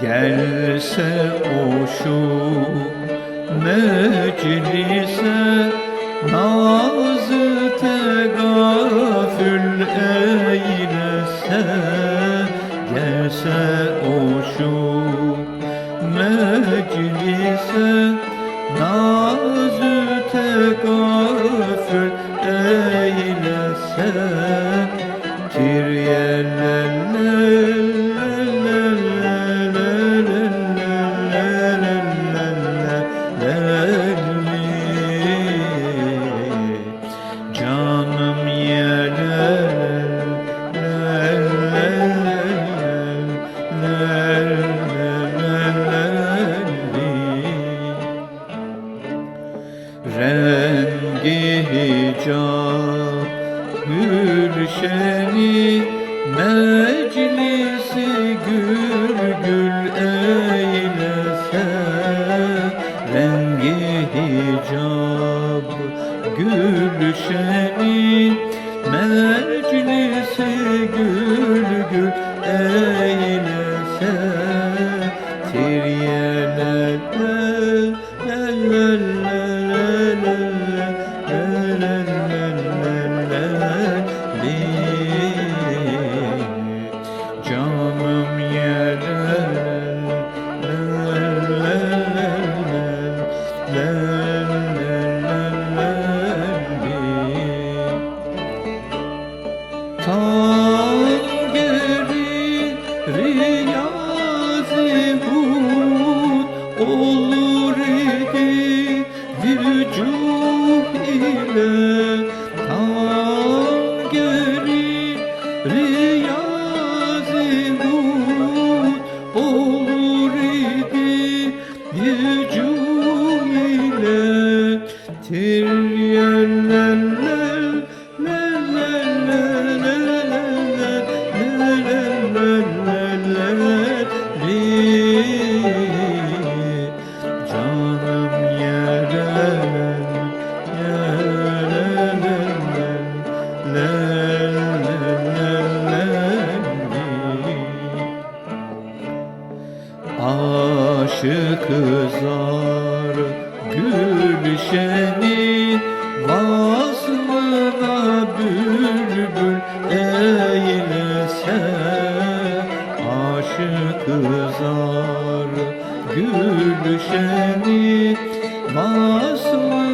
Gelse o şu meclise Nazı tegafül eylese Gelse o şu meclise Nazı tegafül eylese Canım Rengi hicab Gülşeni Meclisi gül gül eylese Rengi hicab Gülşeni Canım riyazi hud olur idi vücuh ile riyazi Tiryeller Aşık zar gülşeni Vaslına bülbül eylese Aşık zar gülşeni Vaslına